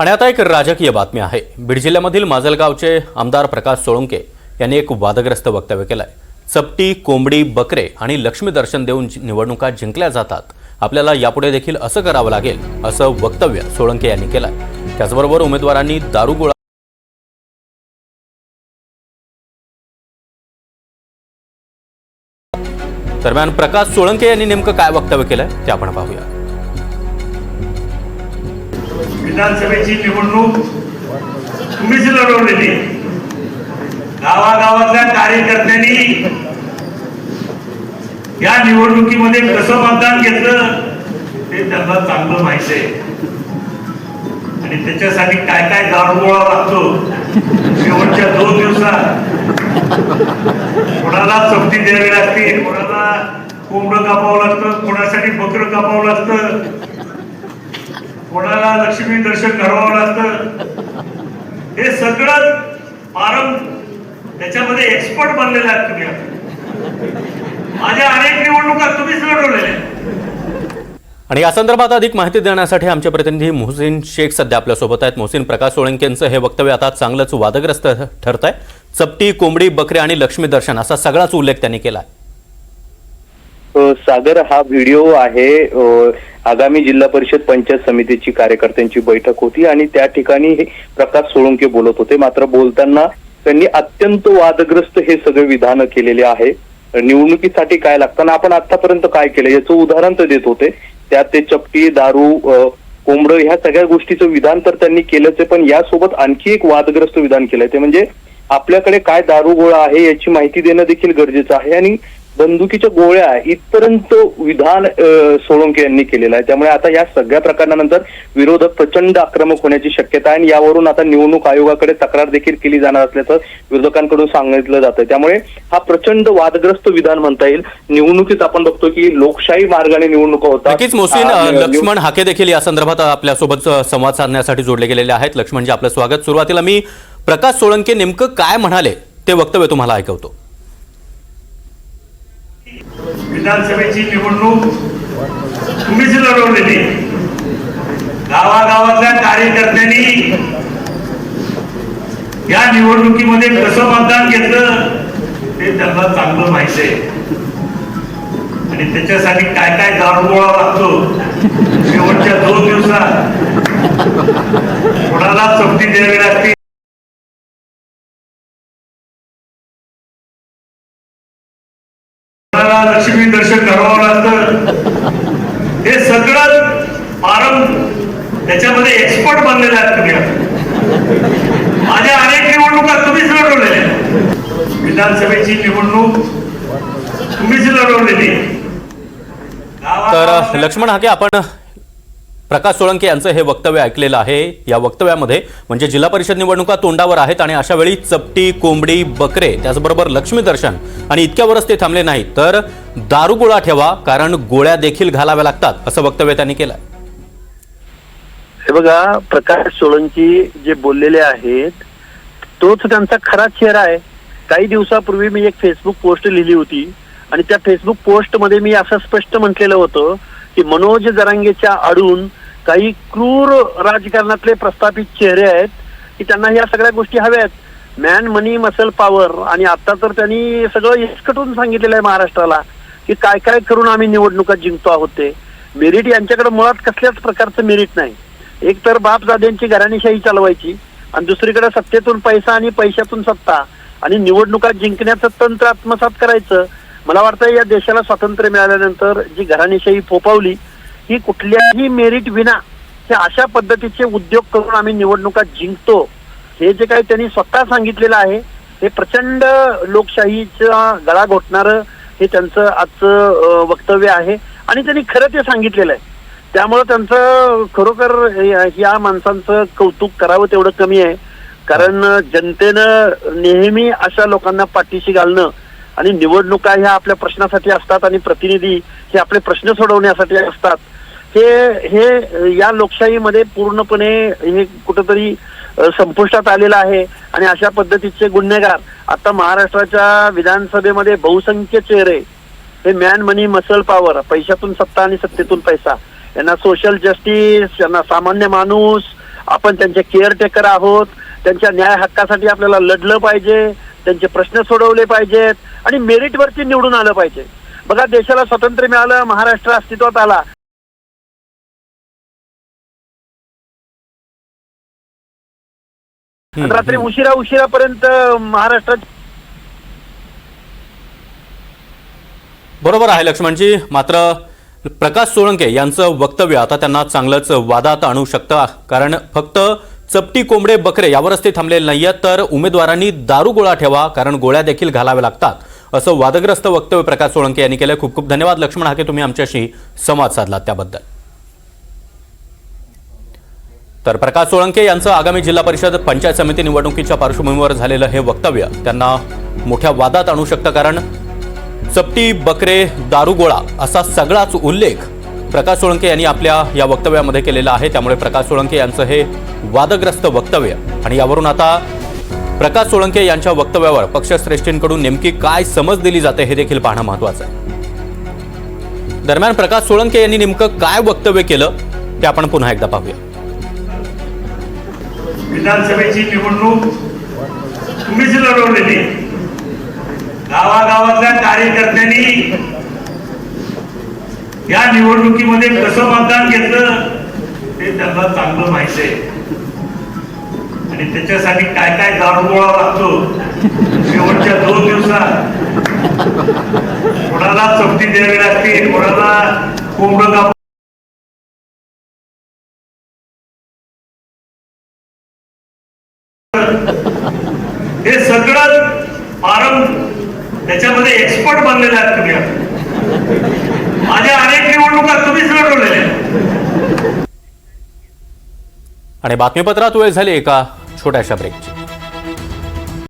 आणि आता एक राजकीय बातमी आहे. बीड जिल्ह्यामधील माजलगावचे आमदार प्रकाश सोळंके यांनी एक वादग्रस्त वक्तव्य केलंय. चपटी कोंबडी बकरे आणि लक्ष्मी दर्शन देऊन निवडणुका जिंकल्या जातात. आपल्याला यापुढे देखील असं करावं लागेल असं वक्तव्य सोळंके यांनी केलंय. त्याचबरोबर उमेदवारांनी दारुगोळा दरम्यान प्रकाश सोळंके यांनी नेमकं काय वक्तव्य केलंय ते आपण पाहूया. विधानसभेची निवडणूक तुम्हीच लढवलेली गावागावातल्या कार्यकर्त्यांनी या निवडणुकीमध्ये कसं मतदान घेतलं ते त्यांना चांगलं माहिती आहे. आणि त्याच्यासाठी काय काय गारगोळा लागतो शेवटच्या दोन दिवसात. कोणाला चपटी द्यावी लागते कोणाला कोंबडं कापावं लागतं कोणासाठी बकरं कापावं लागतं कोणाला लक्ष्मी दर्शन घडवावं लागतं? हे सगळं पारं त्याच्यामध्ये एक्सपर्ट बनलेले आहात तुम्ही माझ्या अनेक निवडणुका तुम्हीच लढवलेल्या आणि या संदर्भात अधिक माहिती देण्यासाठी आमचे प्रतिनिधी मोहसिन शेख सध्या आपल्यासोबत आहेत. मोहसिन प्रकाश सोळंकेंचं हे वक्तव्य आता चांगलंच वादग्रस्त ठरत आहे चपटी कोंबडी बकरी आणि लक्ष्मी दर्शन असा सगळाच उल्लेख त्यांनी केला आहे सागर हा व्हिडिओ आहे आगामी जिल्हा परिषद पंचायत समितीची कार्यकर्त्यांची बैठक होती आणि त्या ठिकाणी हे प्रकाश सोळंके बोलत होते. मात्र बोलताना त्यांनी अत्यंत वादग्रस्त हे सगळे विधान केलेले आहे. निवडणुकीसाठी काय लागतं आपण आतापर्यंत काय केलं? याचं उदाहरण तर देत होते. त्यात ते चपटी दारू कोंबडं ह्या सगळ्या गोष्टीचं विधान तर त्यांनी केलंच आहे. पण यासोबत आणखी एक वादग्रस्त विधान केलंय ते म्हणजे आपल्याकडे काय दारुगोळा आहे याची माहिती देणं देखील गरजेचं आहे. आणि बंदुकीच्या गोळ्या इथपर्यंत विधान सोळंके यांनी केलेलं आहे. त्यामुळे आता या सगळ्या प्रकरणानंतर विरोधक प्रचंड आक्रमक होण्याची शक्यता आहे आणि यावरून आता निवडणूक आयोगाकडे तक्रार देखील केली जाणार असल्याचं विरोधकांकडून सांगितलं जातं त्यामुळे हा प्रचंड वादग्रस्त विधान म्हणता येईल. निवडणुकीत आपण बघतो की लोकशाही मार्गाने निवडणुका होतात. निव- लक्ष्मण हाके देखील या संदर्भात आपल्यासोबत संवाद साधण्यासाठी जोडले गेलेले आहेत. लक्ष्मणजी आपलं स्वागत. सुरुवातीला मी प्रकाश सोळंके नेमकं काय म्हणाले ते वक्तव्य तुम्हाला ऐकवतो. विधानसभेची निवडणूक तुम्हीच लढवलेली. गावागावातल्या कार्यकर्त्यांनी या निवडणुकीमध्ये कसं मतदान घेतलं ते त्यांना चांगलं माहिती आहे. आणि त्याच्यासाठी काय काय गारगोळा लागतो शेवटच्या दोन दिवसात कोणाला चपटी द्यावी लागते? कोणाला लक्ष्मी दर्शन घडवावं लागतं हे सगळं पारं त्याच्यामध्ये एक्सपर्ट बनलेले आहात तुम्ही. माझ्या अनेक निवडणुका तुम्हीच लढवलेल्या. विधानसभेची निवडणूक तुम्हीच लढवलेली तर लक्ष्मण हाके आपण प्रकाश सोळंके यांचं हे वक्तव्य ऐकलेलं आहे. या वक्तव्यामध्ये म्हणजे जिल्हा परिषद निवडणुका तोंडावर आहेत आणि अशा वेळी चपटी कोंबडी बकरे त्याचबरोबर लक्ष्मी दर्शन आणि इतक्यावरच ते थांबले नाही तर दारू गोळा ठेवा कारण गोळ्या देखील घालाव्या लागतात असं वक्तव्य त्यांनी केलं हे बघा प्रकाश सोळंकी जे बोललेले आहेत तोच त्यांचा खरा चेहरा आहे. काही दिवसापूर्वी मी एक फेसबुक पोस्ट लिहिली होती आणि त्या फेसबुक पोस्टमध्ये मी असं स्पष्ट म्हटलेलं होतं की मनोज जरांगेच्या आडून काही क्रूर राजकारणातले प्रस्थापित चेहरे आहेत की त्यांना ह्या सगळ्या गोष्टी हव्यात. मॅन मनी मसल पॉवर आणि आता तर त्यांनी सगळं इसकटून सांगितलेलं आहे महाराष्ट्राला की काय काय करून आम्ही निवडणुका जिंकतो आहोत ते. मेरिट यांच्याकडे मुळात कसल्याच प्रकारचं मेरिट नाही. एक तर बापजाद्यांची घराणीशाही चालवायची आणि दुसरीकडे सत्तेतून पैसा आणि पैशातून सत्ता आणि निवडणुका जिंकण्याचं तंत्र आत्मसात करायचं. मला वाटतं या देशाला स्वातंत्र्य मिळाल्यानंतर जी घराणीशाही फोपावली ही कुठल्याही मेरिट विना हे अशा पद्धतीचे उद्योग करून आम्ही निवडणुका जिंकतो. हे जे काही त्यांनी स्वतः सांगितलेलं आहे हे प्रचंड लोकशाहीचा गळा घोटणारं हे त्यांचं आजचं वक्तव्य आहे. आणि त्यांनी खरं ते सांगितलेलं आहे. त्यामुळं त्यांचं खरोखर या माणसांचं कौतुक करावं तेवढं कमी आहे. कारण जनतेनं नेहमी अशा लोकांना पाठीशी घालणं आणि निवडणुका ह्या आपल्या प्रश्नासाठी असतात आणि प्रतिनिधी हे आपले प्रश्न सोडवण्यासाठी असतात. हे हे या लोकशाहीमध्ये पूर्णपणे हे कुठंतरी संपुष्टात आलेलं आहे. आणि अशा पद्धतीचे गुन्हेगार आता महाराष्ट्राच्या विधानसभेमध्ये बहुसंख्य चेहरे हे मॅन मनी मसल पॉवर पैशातून सत्ता आणि सत्तेतून पैसा यांना सोशल जस्टिस यांना सामान्य माणूस आपण त्यांचे केअरटेकर आहोत त्यांच्या न्याय हक्कासाठी आपल्याला लढलं पाहिजे त्यांचे प्रश्न सोडवले पाहिजेत आणि मेरिटवरती निवडून आलं पाहिजे. बघा देशाला स्वातंत्र्य मिळालं महाराष्ट्र अस्तित्वात आला आणि रात्री उशिरा उशिरापर्यंत महाराष्ट्रात बरोबर आहे लक्ष्मणजी. मात्र प्रकाश सोळंके यांचं वक्तव्य आता त्यांना चांगलंच वादात आणू शकतं कारण फक्त चपटी कोंबडे बकरे यावरच ते थांबलेले नाहीयेत तर उमेदवारांनी दारू गोळा ठेवा कारण गोळ्या देखील घालाव्या लागतात असं वादग्रस्त वक्तव्य प्रकाश सोळंके यांनी केलं खूप खूप धन्यवाद लक्ष्मण हाके तुम्ही आमच्याशी संवाद साधलात त्याबद्दल. तर प्रकाश सोळंके यांचं आगामी जिल्हा परिषद पंचायत समिती निवडणुकीच्या पार्श्वभूमीवर झालेलं हे वक्तव्य त्यांना मोठ्या वादात आणू शकतं कारण चपटी बकरे दारुगोळा असा सगळाच उल्लेख प्रकाश सोळंके यांनी आपल्या या वक्तव्यामध्ये केलेला आहे. त्यामुळे प्रकाश सोळंके यांचं हे वादग्रस्त वक्तव्य आणि यावरून आता प्रकाश सोळंके यांच्या वक्तव्यावर पक्षश्रेष्ठींकडून नेमकी काय समज दिली जाते हे देखील पाहणं महत्वाचं आहे. दरम्यान प्रकाश सोळंके यांनी नेमकं काय वक्तव्य केलं ते आपण पुन्हा एकदा पाहूया. विधानसभेची निवडणूक तुम्हीच लढवलेली. गावागावातल्या कार्यकर्त्यांनी या निवडणुकीमध्ये कसं मतदान घेतलं ते त्यांना चांगलं माहिती आहे. आणि त्याच्यासाठी काय काय दारुगोळा लागतो शेवटच्या दोन दिवसात. कोणाला चपटी द्यावी लागते कोणाला कोंबडं हे सगळं पारं त्याच्यामध्ये एक्सपर्ट बनलेले आहेत तुम्ही माझ्या अनेक निवडणुका तुम्हीच लढवलेल्या आणि बातमीपत्रात वेळ झाली एका छोट्याशा ब्रेकची